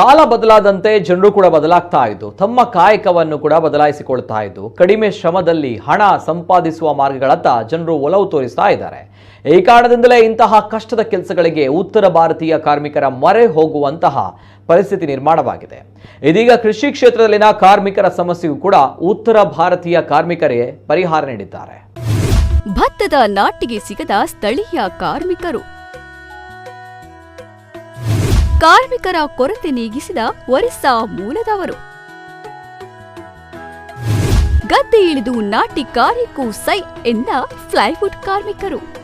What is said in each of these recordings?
ಕಾಲ ಬದಲಾದಂತೆ ಜನರು ಕೂಡ ಬದಲಾಗ್ತಾ ಇದ್ದು, ತಮ್ಮ ಕಾಯಕವನ್ನು ಕೂಡ ಬದಲಾಯಿಸಿಕೊಳ್ತಾ ಇದ್ದು, ಕಡಿಮೆ ಶ್ರಮದಲ್ಲಿ ಹಣ ಸಂಪಾದಿಸುವ ಮಾರ್ಗಗಳತ್ತ ಜನರು ಒಲವು ತೋರಿಸ್ತಾ ಇದ್ದಾರೆ. ಈ ಕಾರಣದಿಂದಲೇ ಇಂತಹ ಕಷ್ಟದ ಕೆಲಸಗಳಿಗೆ ಉತ್ತರ ಭಾರತೀಯ ಕಾರ್ಮಿಕರ ಮೊರೆ ಹೋಗುವಂತಹ ಪರಿಸ್ಥಿತಿ ನಿರ್ಮಾಣವಾಗಿದೆ. ಇದೀಗ ಕೃಷಿ ಕ್ಷೇತ್ರದಲ್ಲಿನ ಕಾರ್ಮಿಕರ ಸಮಸ್ಯೆಗೂ ಕೂಡ ಉತ್ತರ ಭಾರತೀಯ ಕಾರ್ಮಿಕರೇ ಪರಿಹಾರ ನೀಡಿದ್ದಾರೆ. ಭತ್ತದ ನಾಟಿಗೆ ಸಿಗದ ಸ್ಥಳೀಯ ಕಾರ್ಮಿಕರು. ಕಾರ್ಮಿಕರ ಕೊರತೆ ನೀಗಿಸಿದ ಒರಿಸ್ಸಾ ಮೂಲದವರು. ಗದ್ದೆ ಇಳಿದು ನಾಟಿ ಕಾರ್ಯಕ್ಕೂ ಸೈ ಎಂದ ಫ್ಲೈವುಡ್ ಕಾರ್ಮಿಕರು.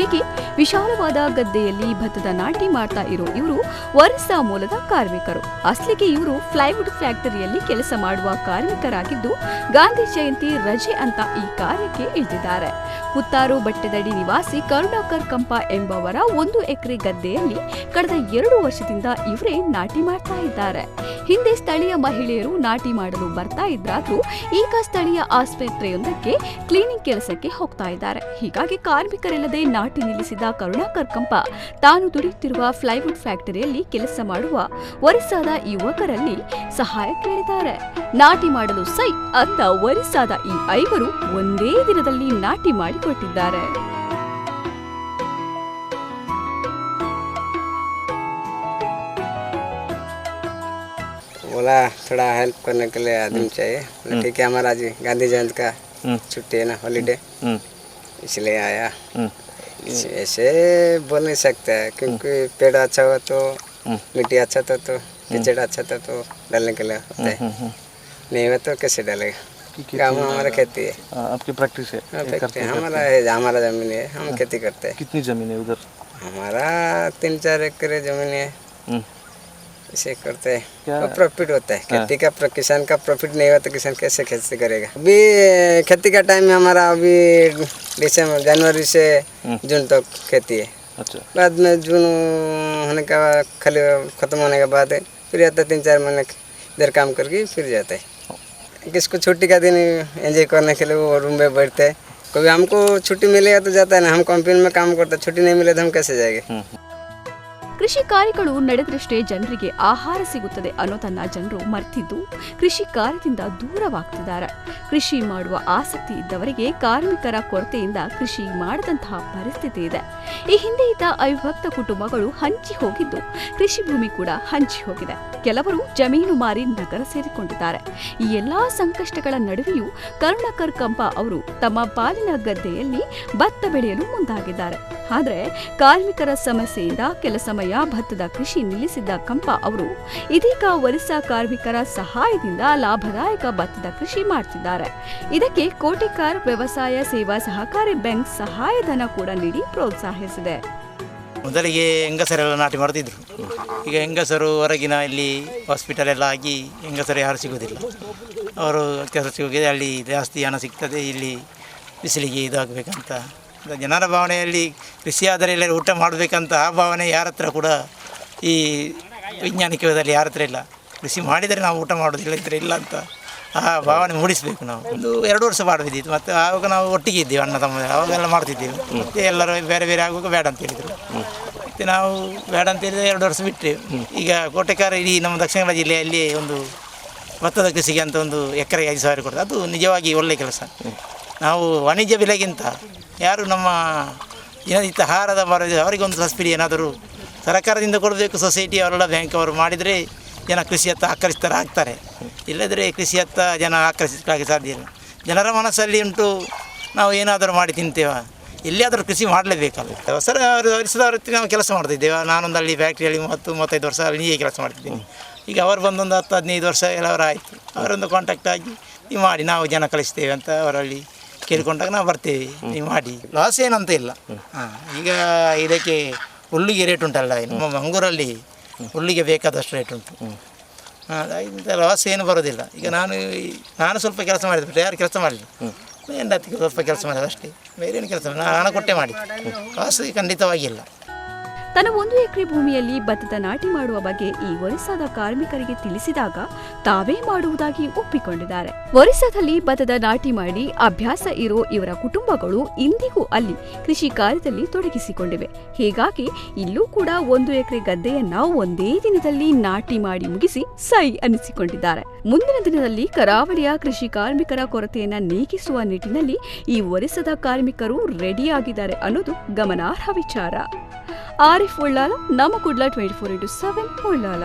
ಹೀಗೆ ವಿಶಾಲವಾದ ಗದ್ದೆಯಲ್ಲಿ ಭತ್ತದ ನಾಟಿ ಮಾಡ್ತಾ ಇರೋ ಇವರು ಒರಿಸ್ಸಾ ಮೂಲದ ಕಾರ್ಮಿಕರು. ಅಸ್ಲಿಗೆ ಇವರು ಫ್ಲೈವುಡ್ ಫ್ಯಾಕ್ಟರಿಯಲ್ಲಿ ಕೆಲಸ ಮಾಡುವ ಕಾರ್ಮಿಕರಾಗಿದ್ದು ಗಾಂಧಿ ಜಯಂತಿ ರಜೆ ಅಂತ ಈ ಕಾರ್ಯಕ್ಕೆ ಇಳಿದಿದ್ದಾರೆ. ಕುತ್ತಾರು ಬಟ್ಟೆದಡಿ ನಿವಾಸಿ ಕರುಣಾಕರ್ ಕಂಪ ಎಂಬವರ ಒಂದು ಎಕರೆ ಗದ್ದೆಯಲ್ಲಿ ಕಳೆದ ಎರಡು ವರ್ಷದಿಂದ ಇವರೇ ನಾಟಿ ಮಾಡ್ತಾ ಇದ್ದಾರೆ. ಹಿಂದೆ ಸ್ಥಳೀಯ ಮಹಿಳೆಯರು ನಾಟಿ ಮಾಡಲು ಬರ್ತಾ ಇದ್ದಾದ್ರೂ ಈಗ ಸ್ಥಳೀಯ ಆಸ್ಪತ್ರೆಯೊಂದಕ್ಕೆ ಕ್ಲೀನಿಂಗ್ ಕೆಲಸಕ್ಕೆ ಹೋಗ್ತಾ ಇದ್ದಾರೆ. ಹೀಗಾಗಿ ಕಾರ್ಮಿಕರಿಲ್ಲದೆ ನಾಟಿ ನಿಲ್ಲಿಸಿದ ಕರುಣಾಕರ್ ಕಂಪ ತಾನು ದುಡಿಯುತ್ತಿರುವ ಫ್ಲೈವುಡ್ ಫ್ಯಾಕ್ಟರಿಯಲ್ಲಿ ಕೆಲಸ ಮಾಡುವ ಒರಿಸ್ಸಾದ ಈ ಯುವಕರಲ್ಲಿ ಸಹಾಯ ಕೇಳಿದ್ದಾರೆ ನಾಟಿ ಮಾಡಲು ಸೈ ಅಂದ ಒರಿಸ್ಸಾದ ಈ ಐವರು ಒಂದೇ ದಿನದಲ್ಲಿ ನಾಟಿ ಮಾಡಿಕೊಟ್ಟಿದ್ದಾರೆ बोला थोड़ा हेल्प करने के लिए आदमी चाहिए बोला, ठीक है हमारा आज गांधी जयंती का छुट्टी है ना हॉलीडे इसलिए आया ऐसे- बोल नहीं सकते हैं, क्योंकि पेड़ अच्छा हुआ तो मिट्टी अच्छा था तो कीचड़ अच्छा था तो डालने के लिए होता है। नहीं हुआ तो कैसे डालेगा? काम हमारा खेती है? हाँ, आपकी प्रैक्टिस है हाँ, हमारा है। हमारा ज़मीन है हम खेती करते हैं। कितनी ज़मीन है उधर? हमारा तीन चार एकड़ ज़मीन है। हम्म, इसे करते हैं। तो प्रॉफिट होता है। खेती का किसान का प्रॉफिट नहीं हुआ तो किसान कैसे खेती करेगा? अभी खेती का टाइम है हमारा अभी दिसंबर जनवरी से जून तक खेती है। अच्छा। बाद में जून होने का खाली खत्म होने के बाद फिर आता तीन चार महीने इधर काम करके फिर जाते हैं। किसको छुट्टी का दिन एंजॉय करने के लिए वो रूम में बैठते हैं। कभी हमको छुट्टी मिलेगा तो जाता है ना हम कंपनी में काम करते हैं छुट्टी नहीं मिले तो हम कैसे जाएँगे? ಕೃಷಿ ಕಾರ್ಯಗಳು ನಡೆದರಷ್ಟೇ ಜನರಿಗೆ ಆಹಾರ ಸಿಗುತ್ತದೆ ಅನ್ನೋದನ್ನ ಜನರು ಮರ್ತಿದ್ದು ಕೃಷಿ ಕಾರ್ಯದಿಂದ ದೂರವಾಗ್ತಿದ್ದಾರೆ. ಕೃಷಿ ಮಾಡುವ ಆಸಕ್ತಿ ಇದ್ದವರಿಗೆ ಕಾರ್ಮಿಕರ ಕೊರತೆಯಿಂದ ಕೃಷಿ ಮಾಡದಂತಹ ಪರಿಸ್ಥಿತಿ ಇದೆ. ಈ ಹಿಂದೆ ಇದ್ದ ಅವಿಭಕ್ತ ಕುಟುಂಬಗಳು ಹಂಚಿ ಹೋಗಿದ್ದು ಕೃಷಿ ಭೂಮಿ ಕೂಡ ಹಂಚಿ ಹೋಗಿದೆ. ಕೆಲವರು ಜಮೀನು ಮಾರಿ ನಗರ ಸೇರಿಕೊಂಡಿದ್ದಾರೆ. ಈ ಎಲ್ಲಾ ಸಂಕಷ್ಟಗಳ ನಡುವೆಯೂ ಕರುಣಾಕರ್ ಕಂಪ ಅವರು ತಮ್ಮ ಪಾಲಿನ ಗದ್ದೆಯಲ್ಲಿ ಭತ್ತ ಬೆಳೆಯಲು ಮುಂದಾಗಿದ್ದಾರೆ. ಆದರೆ ಕಾರ್ಮಿಕರ ಸಮಸ್ಯೆಯಿಂದ ಕೆಲ ಸಮಯ ಭತ್ತದ ಕೃಷಿ ನಿಲ್ಲಿಸಿದ್ದ ಕಂಪ ಅವರು ಇದೀಗ ಒರಿಸ್ಸಾ ಕಾರ್ಮಿಕರ ಸಹಾಯದಿಂದ ಲಾಭದಾಯಕ ಭತ್ತದ ಕೃಷಿ ಮಾಡ್ತಿದ್ದಾರೆ. ಇದಕ್ಕೆ ಕೋಟಿಕಾರ್ ವ್ಯವಸಾಯ ಸೇವಾ ಸಹಕಾರಿ ಬ್ಯಾಂಕ್ ಸಹಾಯಧನ ಕೂಡ ನೀಡಿ ಪ್ರೋತ್ಸಾಹಿಸಿದೆ. ಮೊದಲಿಗೆ ಹೆಂಗಸರೆಲ್ಲ ನಾಟಿ ಮಾಡ್ತಿದ್ರು ಈಗ ಹೆಂಗಸರು ಹೊರಗಿನ ಇಲ್ಲಿ ಹಾಸ್ಪಿಟಲ್ ಎಲ್ಲ ಆಗಿ ಹೆಂಗಸರು ಯಾರು ಸಿಗೋದಿಲ್ಲ ಅವರು ಕೆಲಸ ಸಿಗೋದಿಲ್ಲ ಅಲ್ಲಿ ಜಾಸ್ತಿ ಹಣ ಸಿಗ್ತದೆ, ಇಲ್ಲಿ ಬಿಸಿಲಿಗೆ ಇದಾಗಬೇಕಂತ ಜನರ ಭಾವನೆಯಲ್ಲಿ ಕೃಷಿ ಎಲ್ಲರೂ ಎಲ್ಲ ಊಟ ಮಾಡಬೇಕಂತ ಆ ಭಾವನೆ ಯಾರ ಹತ್ರ ಕೂಡ ಈ ವೈಜ್ಞಾನಿಕ ಯುಗದಲ್ಲಿ ಯಾರ ಹತ್ರ ಇಲ್ಲ. ಕೃಷಿ ಮಾಡಿದರೆ ನಾವು ಊಟ ಮಾಡೋದಿಲ್ಲ ಇದ್ರೆ ಇಲ್ಲ ಅಂತ ಆ ಭಾವನೆ ಮೂಡಿಸಬೇಕು ನಾವು. ಒಂದು ಎರಡು ವರ್ಷ ಮಾಡಿದ್ದಿತ್ತು ಮತ್ತು ಆವಾಗ ನಾವು ಒಟ್ಟಿಗೆ ಇದ್ದೀವಿ ಅಣ್ಣ ತಮ್ಮ, ಅವಾಗೆಲ್ಲ ಮಾಡ್ತಿದ್ದೀವಿ. ಮತ್ತೆ ಎಲ್ಲರೂ ಬೇರೆ ಬೇರೆ ಆಗುವಾಗ ಬೇಡ ಅಂತ ಹೇಳಿದರು. ಮತ್ತು ನಾವು ಬೇಡ ಅಂತ ಹೇಳಿದರೆ ಎರಡು ವರ್ಷ ಬಿಟ್ಟರೆ ಈಗ ಕೋಟೆಕಾರ ಇಡೀ ನಮ್ಮ ದಕ್ಷಿಣ ಕನ್ನಡ ಜಿಲ್ಲೆಯಲ್ಲಿ ಒಂದು ಭತ್ತದ ಕೃಷಿಗೆ ಅಂತ ಒಂದು ಎಕರೆಗೆ ಐದು ಸಾವಿರ ಕೊಡ್ತಾರೆ. ಅದು ನಿಜವಾಗಿ ಒಳ್ಳೆಯ ಕೆಲಸ. ನಾವು ವಾಣಿಜ್ಯ ಬೆಲೆಗಿಂತ ಯಾರು ನಮ್ಮ ದಿನನಿತ್ಯ ಆಹಾರದ ಮರ ಅವರಿಗೊಂದು ಸಬ್ಸಿಡಿ ಏನಾದರೂ ಸರ್ಕಾರದಿಂದ ಕೊಡಬೇಕು ಸೊಸೈಟಿ ಅವರೆಲ್ಲ ಬ್ಯಾಂಕ್ ಅವರು ಮಾಡಿದರೆ ಜನ ಕೃಷಿಯತ್ತ ಆಕರ್ಷಿತರ ಆಗ್ತಾರೆ ಇಲ್ಲದ್ರೆ ಕೃಷಿಯತ್ತ ಜನ ಆಕರ್ಷಿಸಲಿಕ್ಕೆ ಸಾಧ್ಯ ಇಲ್ಲ. ಜನರ ಮನಸ್ಸಲ್ಲಿ ಉಂಟು, ನಾವು ಏನಾದರೂ ಮಾಡಿ ತಿಂತೇವೆ? ಎಲ್ಲಿಯಾದರೂ ಕೃಷಿ ಮಾಡಲೇಬೇಕಲ್ಲ. ಹೊಸ ವರ್ಷದ ವೃತ್ತಿ ನಾವು ಕೆಲಸ ಮಾಡ್ತಿದ್ದೇವೆ? ನಾನೊಂದು ಅಲ್ಲಿ ಫ್ಯಾಕ್ಟ್ರಿಯಲ್ಲಿ ಮೂವತ್ತು, ಮೂವತ್ತೈದು ವರ್ಷ ಅಲ್ಲಿ ನೀವೇ ಕೆಲಸ ಮಾಡ್ತಿದ್ದೀನಿ. ಈಗ ಅವರು ಬಂದೊಂದು ಹತ್ತು, ಹದಿನೈದು ವರ್ಷ ಎಲ್ಲವರ ಆಯಿತು ಅವರೊಂದು ಕಾಂಟ್ಯಾಕ್ಟ್ ಆಗಿ ಮಾಡಿ, ನಾವು ಜನ ಕಳಿಸ್ತೇವೆ ಅಂತ ಅವರಲ್ಲಿ ಕೇಳಿಕೊಂಡಾಗ ನಾವು ಬರ್ತೇವೆ. ನೀವು ಮಾಡಿ. ಲಾಸ್ ಏನಂತ ಇಲ್ಲ. ಹಾಂ ಈಗ ಇದಕ್ಕೆ ಹುಲ್ಲಿಗೆ ರೇಟ್ ಉಂಟಲ್ಲ ನಮ್ಮ ಮಂಗೂರಲ್ಲಿ ಹುಲ್ಲಿಗೆ ಬೇಕಾದಷ್ಟು ರೇಟ್ ಉಂಟು. ಇಂಥ ಲಾಸ್ ಏನು ಬರೋದಿಲ್ಲ. ಈಗ ನಾನು ನಾನು ಸ್ವಲ್ಪ ಕೆಲಸ ಮಾಡಿದೆ ಬಿಟ್ಟರೆ ಯಾರು ಕೆಲಸ ಮಾಡಲಿಲ್ಲ ಹೆಂಡತಿಗೆ ಸ್ವಲ್ಪ ಕೆಲಸ ಮಾಡಿದೆ ಅಷ್ಟೇ. ಬೇರೆ ಏನು ಕೆಲಸ ನಾನು ಹಣ ಕೊಟ್ಟೆ ಮಾಡಿ. ಲಾಸ್ ಖಂಡಿತವಾಗಿಲ್ಲ. ತನ್ನ ಒಂದು ಎಕರೆ ಭೂಮಿಯಲ್ಲಿ ಭತ್ತದ ನಾಟಿ ಮಾಡುವ ಬಗ್ಗೆ ಈ ಒರಿಸ್ಸಾದ ಕಾರ್ಮಿಕರಿಗೆ ತಿಳಿಸಿದಾಗ ತಾವೇ ಮಾಡುವುದಾಗಿ ಒಪ್ಪಿಕೊಂಡಿದ್ದಾರೆ. ಒರಿಸ್ಸಾದಲ್ಲಿ ಭತ್ತದ ನಾಟಿ ಮಾಡಿ ಅಭ್ಯಾಸ ಇರೋ ಇವರ ಕುಟುಂಬಗಳು ಇಂದಿಗೂ ಅಲ್ಲಿ ಕೃಷಿ ಕಾರ್ಯದಲ್ಲಿ ತೊಡಗಿಸಿಕೊಂಡಿವೆ. ಹೀಗಾಗಿ ಇಲ್ಲೂ ಕೂಡ ಒಂದು ಎಕರೆ ಗದ್ದೆಯನ್ನ ಒಂದೇ ದಿನದಲ್ಲಿ ನಾಟಿ ಮಾಡಿ ಮುಗಿಸಿ ಸೈ ಅನಿಸಿಕೊಂಡಿದ್ದಾರೆ. ಮುಂದಿನ ದಿನದಲ್ಲಿ ಕರಾವಳಿಯ ಕೃಷಿ ಕಾರ್ಮಿಕರ ಕೊರತೆಯನ್ನ ನೀಗಿಸುವ ನಿಟ್ಟಿನಲ್ಲಿ ಈ ಒರಿಸ್ಸಾದ ಕಾರ್ಮಿಕರು ರೆಡಿಯಾಗಿದ್ದಾರೆ ಅನ್ನೋದು ಗಮನಾರ್ಹ ವಿಚಾರ. ಆರಿಫ್ ಉಳ್ಳಾಲ ನಮ್ಮ Kudla twenty four into seven Ullal